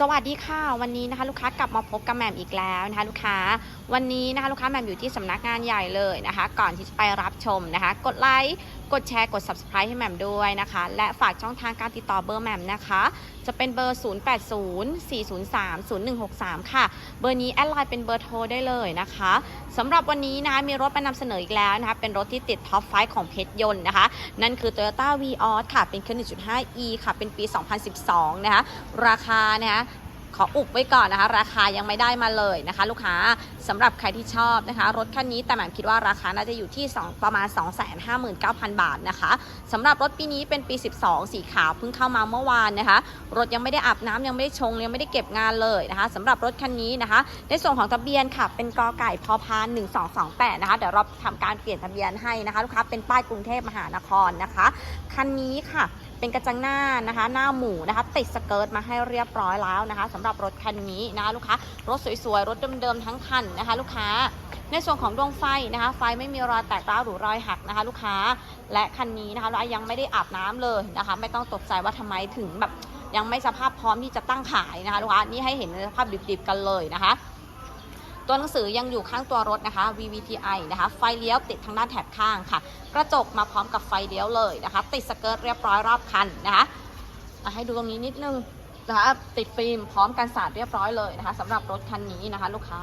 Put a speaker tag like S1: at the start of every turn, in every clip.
S1: สวัสดีค่ะ วันนี้นะคะลูกค้ากลับมาพบกับแหม่มอีกแล้วนะคะลูกค้าวันนี้นะคะลูกค้าแหม่มอยู่ที่สำนักงานใหญ่เลยนะคะ ก่อนที่จะไปรับชมนะคะ กดไลค์ กดแชร์กด subscribe ให้แหม่มด้วยนะคะ และฝากช่องทางการติดต่อเบอร์แหม่มนะคะ จะเป็นเบอร์ 0804030163 ค่ะ เบอร์นี้แอดไลน์เป็นเบอร์โทรได้เลยนะคะสำหรับวันนี้นะคะมีรถมานำเสนออีกแล้วนะคะ เป็นรถที่ติดท็อปไฟของเพชรยนต์นะคะ นั่นคือ Toyota v ีออค่ะ เป็นเครื่อง 1.5e ค่ะ เป็นปี 2012 นะคะ ราคานะคะ ขออุบไว้ก่อนนะคะ ราคายังไม่ได้มาเลยนะคะ ลูกค้าสำหรับใครที่ชอบนะคะ รถคันนี้แต่แหม่มคิดว่าราคาน่าจะอยู่ที่ 2 ประมาณ 259,000 บาทนะคะสำหรับรถปีนี้เป็นปี 12 สีขาวเพิ่งเข้ามาเมื่อวานนะคะ รถยังไม่ได้อาบน้ำยังไม่ได้ชงยังไม่ได้เก็บงานเลยนะคะสำหรับรถคันนี้นะคะ ในส่วนของทะเบียนค่ะเป็นกอไก่พอพาน1228นะคะเดี๋ยวเราทำการเปลี่ยนทะเบียนให้นะคะ ลูกค้าเป็นป้ายกรุงเทพมหานครนะคะคันนี้ค่ะเป็นกระจังหน้านะคะ หน้าหมูนะคะ ติดสเกิร์ตมาให้เรียบร้อยแล้วนะคะสำหรับรถคันนี้นะคะลูกค้ารถสวยๆ รถเดิมๆทั้งคันนะคะ ลูกค้าในส่วนของดวงไฟนะคะ ไฟไม่มีรอยแตกร้าวหรือรอยหักนะคะ ลูกค้าและคันนี้นะคะเรายังไม่ได้อาบน้ำเลยนะคะ ไม่ต้องตกใจว่าทำไมถึงแบบยังไม่สภาพพร้อมที่จะตั้งขายนะคะ ลูกค้านี่ให้เห็นสภาพดิบๆกันเลยนะคะ ตัวหนังสือยังอยู่ข้างตัวรถนะคะ VVTi นะคะ ไฟเลี้ยวติดทางด้านแถบข้างค่ะ กระจกมาพร้อมกับไฟเลี้ยวเลยนะคะ ติดสเกิร์ตเรียบร้อยรอบคันนะคะอะให้ดูตรงนี้นิดนึงนะคะติดฟิล์มพร้อมกันสาดเรียบร้อยเลยนะคะสำหรับรถคันนี้นะคะ ลูกค้า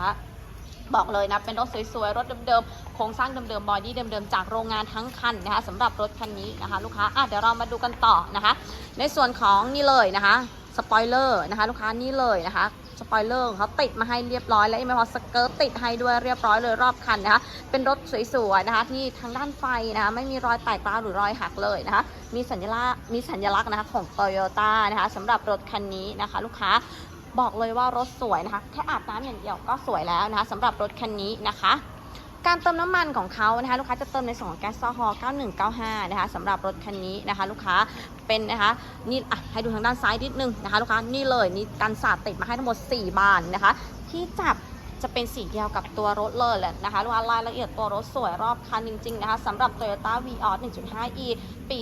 S1: บอกเลยนะ เป็นรถสวยๆ รถเดิมๆ โครงสร้างเดิมๆ บอดี้เดิมๆ จากโรงงานทั้งคันนะคะสำหรับรถคันนี้นะคะ ลูกค้าอะเดี๋ยวเรามาดูกันต่อนะคะ ในส่วนของนี่เลยนะคะ สปอยเลอร์นะคะ ลูกค้านี่เลยนะคะ สปอยเลอร์เขาติดมาให้เรียบร้อยแล้วไม่พอสเกิร์ตติดให้ด้วยเรียบร้อยเลยรอบคันนะคะ เป็นรถสวยๆนะคะที่ทางด้านไฟนะคะไม่มีรอยแตกร้าวหรือรอยหักเลยนะคะ มีสัญลักษณ์มีสัญลักษณ์นะคะของ Toyota นะคะสำหรับรถคันนี้นะคะ ลูกค้าบอกเลยว่ารถสวยนะคะ แค่อาบน้ำอย่างเดียวก็สวยแล้วนะคะสำหรับรถคันนี้นะคะ การเติมน้ำมันของเขานะคะลูกค้าจะเติมในส่วนของแก๊สโซฮอล์9195 นะคะสำหรับรถคันนี้นะคะ ลูกค้าเป็นนะคะนี่อะให้ดูทางด้านซ้ายนิดนึงนะคะ ลูกค้านี่เลยนี่กันสาดติดมาให้ทั้งหมด 4 บานนะคะ ที่จับ จะเป็นสีเดียวกับตัวรถเลยแหละนะคะลูกค้ารายละเอียดตัวรถสวยรอบคันจริงๆนะคะสำหรับ Toyota v ีออ 1.5e ปี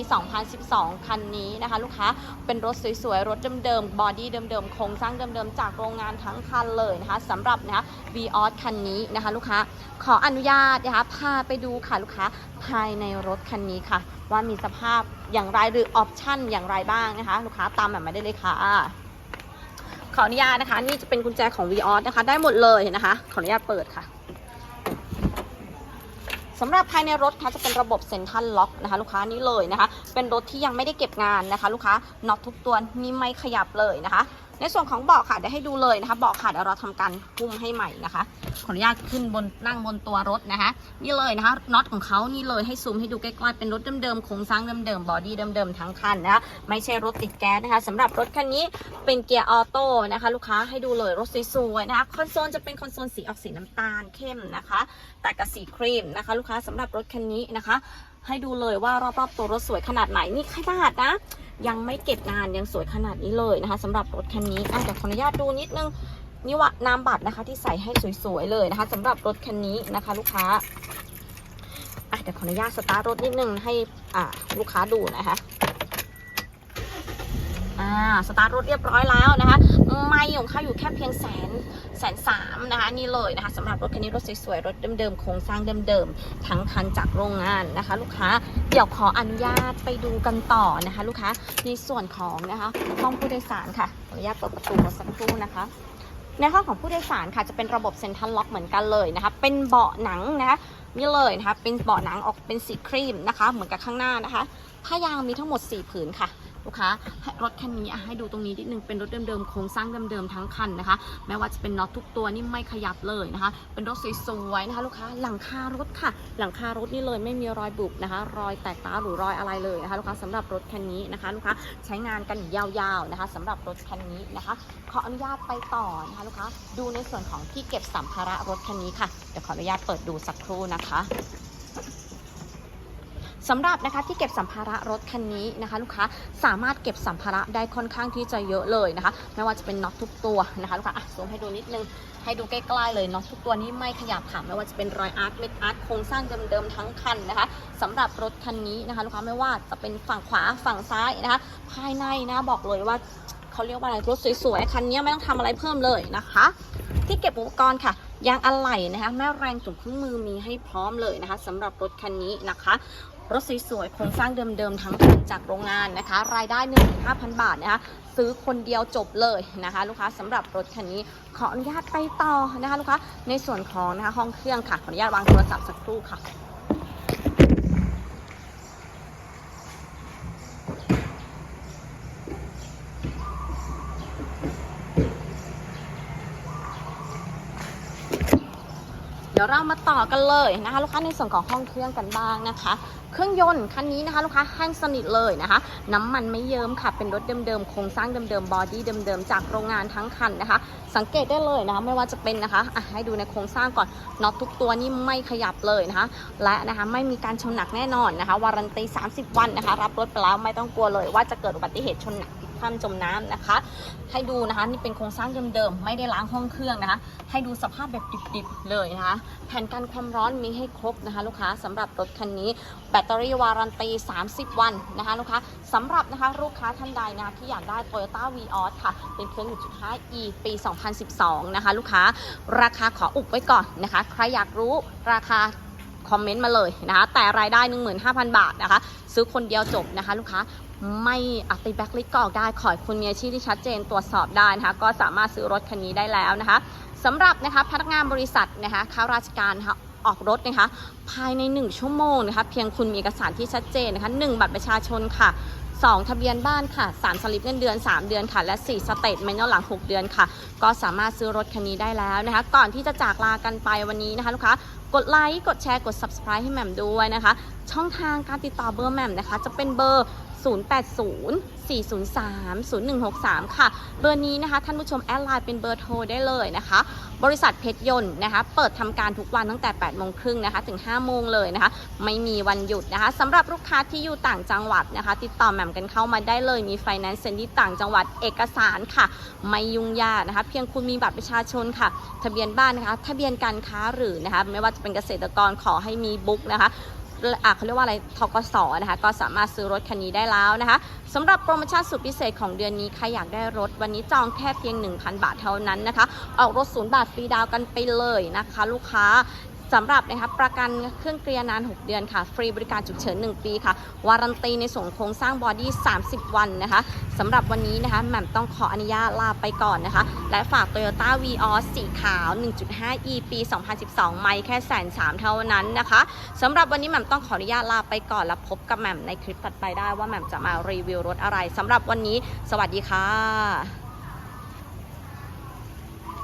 S1: 2012 คันนี้นะคะ ลูกค้าเป็นรถสวยๆ รถเดิมๆ บอดี้เดิมๆ โครงสร้างเดิมๆ จากโรงงานทั้งคันเลยนะคะสำหรับนะคะ v ีออคันนี้นะคะ ลูกค้าขออนุญาตนะคะพาไปดูค่ะลูกค้าภายในรถคันนี้ค่ะ ว่ามีสภาพอย่างไรหรือออปชั่นอย่างไรบ้างนะคะ ลูกค้าตามแบบมาได้เลยค่ะ ขออนุญาตนะคะ นี่จะเป็นกุญแจของ v ีออนะคะ ได้หมดเลยนะคะ ขออนุญาตเปิดค่ะสำหรับภายในรถค่ะจะเป็นระบบเซ็นทรัลล็อกนะคะ ลูกค้านี่เลยนะคะ เป็นรถที่ยังไม่ได้เก็บงานนะคะ ลูกค้าน็อตทุกตัวนี่ไม่ขยับเลยนะคะ ในส่วนของเบาะค่ะเดี๋ยวให้ดูเลยนะคะเบาะค่ะเดี๋ยวเราทำการหุ้มให้ใหม่นะคะ ขออนุญาตขึ้นบนนั่งบนตัวรถนะคะ นี่เลยนะคะน็อตของเขานี่เลยให้ซูมให้ดูใกล้ๆเป็นรถเดิมๆโครงสร้างเดิมๆบอดี้เดิมๆทั้งคันนะคะไม่ใช่รถติดแก๊สนะคะสำหรับรถคันนี้เป็นเกียร์ออโต้นะคะ ลูกค้าให้ดูเลยรถสวยๆนะคะคอนโซลจะเป็นคอนโซลสีออกสีน้ำตาลเข้มนะคะ แต่กับสีครีมนะคะ ลูกค้าสำหรับรถคันนี้นะคะ ให้ดูเลยว่ารอบๆตัวรถสวยขนาดไหนนี่ขนาดนะ ยังไม่เก็บงานยังสวยขนาดนี้เลยนะคะสำหรับรถคันนี้อะเดี๋ยวขออนุญาตดูนิดนึงนี่ว่านามบัตรนะคะ ที่ใส่ให้สวยๆเลยนะคะสำหรับรถคันนี้นะคะ ลูกค้าอะเดี๋ยวขออนุญาตสตาร์ทรถนิดนึงให้อ่าลูกค้าดูนะคะอ่าสตาร์ทรถเรียบร้อยแล้วนะคะ ไม่ของเขาอยู่แค่เพียงแสนแสนสามนะคะนี่เลยนะคะสำหรับรถคันนี้รถสวยๆรถเดิมๆโครงสร้างเดิมๆทั้งคันจากโรงงานนะคะ ลูกค้าเดี๋ยวขออนุญาตไปดูกันต่อนะคะ ลูกค้าในส่วนของนะคะห้องผู้โดยสารค่ะขออนุญาตเปิดประตูมาสักครู่นะคะในห้องของผู้โดยสารค่ะจะเป็นระบบเซ็นทรัลล็อกเหมือนกันเลยนะคะเป็นเบาะหนังนะคะนี่เลยนะคะเป็นเบาะหนังออกเป็นสีครีมนะคะ เหมือนกับข้างหน้านะคะผ้ายางมีทั้งหมด 4 ผืนค่ะ ลูกค้ารถคันนี้ให้ดูตรงนี้นิดนึงเป็นรถเดิมๆโครงสร้างเดิมๆทั้งคันนะคะ แม้ว่าจะเป็นน็อตทุกตัวนี่ไม่ขยับเลยนะคะ เป็นรถสวยๆนะคะ ลูกค้าหลังคารถค่ะ หลังคารถนี่เลยไม่มีรอยบุบนะคะ รอยแตกร้าหรือรอยอะไรเลยนะคะ ลูกค้าสำหรับรถคันนี้นะคะ ลูกค้าใช้งานกันยาวๆนะคะสำหรับรถคันนี้นะคะขออนุญาตไปต่อนะคะลูกค้าดูในส่วนของที่เก็บสัมภาระรถคันนี้ค่ะเดี๋ยวขออนุญาตเปิดดูสักครู่นะคะ สำหรับนะคะที่เก็บสัมภาระรถคันนี้นะคะ ลูกค้าสามารถเก็บสัมภาระได้ค่อนข้างที่จะเยอะเลยนะคะ ไม่ว่าจะเป็นน็อตทุกตัวนะคะลูกค้าอะซูมให้ดูนิดนึงให้ดูใกล้ๆเลยน็อตทุกตัวนี้ไม่ขยับค่ะไม่ว่าจะเป็นรอยอาร์ตเม็ดอาร์ตโครงสร้างเดิมๆทั้งคันนะคะสำหรับรถคันนี้นะคะลูกค้าไม่ว่าจะเป็นฝั่งขวาฝั่งซ้ายนะคะ ภายในนะบอกเลยว่าเขาเรียกว่าอะไรรถสวยๆคันนี้ไม่ต้องทำอะไรเพิ่มเลยนะคะ ที่เก็บอุปกรณ์ค่ะยางอะไหล่นะคะแม่แรงจุ่มเครื่องมือมีให้พร้อมเลยนะคะสำหรับรถคันนี้นะคะ รถสวยๆโครงสร้างเดิมๆทั้งคันจากโรงงานนะคะ รายได้ 15,000 บาทนะคะซื้อคนเดียวจบเลยนะคะ ลูกค้าสำหรับรถคันนี้ขออนุญาตไปต่อนะคะลูกค้าในส่วนของนะคะห้องเครื่องค่ะขออนุญาตวางโทรศัพท์สักครู่ค่ะ ดี๋ยวเรามาต่อกันเลยนะคะลูกค้าในส่วนของห้องเครื่องกันบ้างนะคะ เครื่องยนต์คันนี้นะคะลูกค้าแห้งสนิทเลยนะคะ น้ำมันไม่เยิ้มค่ะเป็นรถเดิมๆโครงสร้างเดิมๆบอดี้เดิมๆจากโรงงานทั้งคันนะคะ สังเกตได้เลยนะคะไม่ว่าจะเป็นนะคะะให้ดูในโครงสร้างก่อนน็อตทุกตัวนี่ไม่ขยับเลยนะคะ และนะคะไม่มีการชนหนักแน่นอนนะคะวารันตี 30 วันนะคะ รับรถไปแล้วไม่ต้องกลัวเลยว่าจะเกิดอุบัติเหตุชนหนัก พลิกคว่ำจมน้ำนะคะ ให้ดูนะคะนี่เป็นโครงสร้างเดิมๆไม่ได้ล้างห้องเครื่องนะคะ ให้ดูสภาพแบบดิบๆเลยนะคะ แผ่นกันความร้อนมีให้ครบนะคะ ลูกค้าสำหรับรถคันนี้ แบตเตอรี่วารันตี 30 วันนะคะ ลูกค้าสำหรับนะคะลูกค้าท่านใดนะคะที่อยากได้ Toyota v ีออค่ะ เป็นเครื่อง 1.5e ปี 2012 นะคะ ลูกค้าราคาขออุบไว้ก่อนนะคะ ใครอยากรู้ราคาคอมเมนต์มาเลยนะคะ แต่รายได้ 15,000 บาทนะคะ ซื้อคนเดียวจบนะคะ ลูกค้า ไม่อัติแบ็กลิกก็ออกได้ขอให้คุณมีอาชีพที่ชัดเจนตรวจสอบได้นะคะ ก็สามารถซื้อรถคันนี้ได้แล้วนะคะสำหรับนะคะพนักงานบริษัทนะคะข้าราชการนะคะออกรถนะคะภายใน 1 ชั่วโมงนะคะเพียงคุณมีเอกสารที่ชัดเจนนะคะ1บัตรประชาชนค่ะ 2 ทะเบียนบ้านค่ะ 3 สลิปเงินเดือน 3 เดือนค่ะ และ 4 สเตทเมนต์หลัง 6 เดือนค่ะ ก็สามารถซื้อรถคันนี้ได้แล้วนะคะ ก่อนที่จะจากลากันไปวันนี้นะคะลูกค้ากดไลค์กดแชร์กด subscribe ให้แหม่มด้วยนะคะ ช่องทางการติดต่อเบอร์แหม่มนะคะ จะเป็นเบอร์ 080-403-0163 ค่ะ เบอร์นี้นะคะ ท่านผู้ชมแอดไลน์เป็นเบอร์โทรได้เลยนะคะ บริษัทเพชรยนต์นะคะ เปิดทำการทุกวันตั้งแต่ 8 โมงครึ่งนะคะ ถึง 5 โมงเลยนะคะ ไม่มีวันหยุดนะคะสำหรับลูกค้าที่อยู่ต่างจังหวัดนะคะ ติดต่อแหม่มกันเข้ามาได้เลย มีไฟแนนซ์เซ็นที่ต่างจังหวัดเอกสารค่ะ ไม่ยุ่งยากนะคะ เพียงคุณมีบัตรประชาชนค่ะ ทะเบียนบ้านนะคะ ทะเบียนการค้าหรือนะคะ ไม่ว่าจะเป็นเกษตรกรขอให้มีบุ๊กนะคะ อะเขาเรียกว่าอะไรทกสนะคะ ก็สามารถซื้อรถคันนี้ได้แล้วนะคะสำหรับโปรโมชั่นสุดพิเศษของเดือนนี้ใครอยากได้รถวันนี้จองแค่เพียง 1,000 บาทเท่านั้นนะคะ ออกรถศูนย์บาทฟรีดาวกันไปเลยนะคะ ลูกค้า สำหรับนะคะประกันเครื่องเกลียร์นาน 6 เดือนค่ะ ฟรีบริการฉุกเฉิน 1 ปีค่ะ วารันตีในส่วนโครงสร้างบอดี้ 30 วันนะคะสำหรับวันนี้นะคะแหม่มต้องขออนุญาตลาไปก่อนนะคะ และฝาก Toyota v ีออสีขาว 1.5e ปี 2012 ไม่แค่แสนสามเท่านั้นนะคะสำหรับวันนี้แหม่มต้องขออนุญาตลาไปก่อน แล้วพบกับแหม่มในคลิปถัดไปได้ว่าแหม่มจะมารีวิวรถอะไรสำหรับวันนี้ สวัสดีค่ะ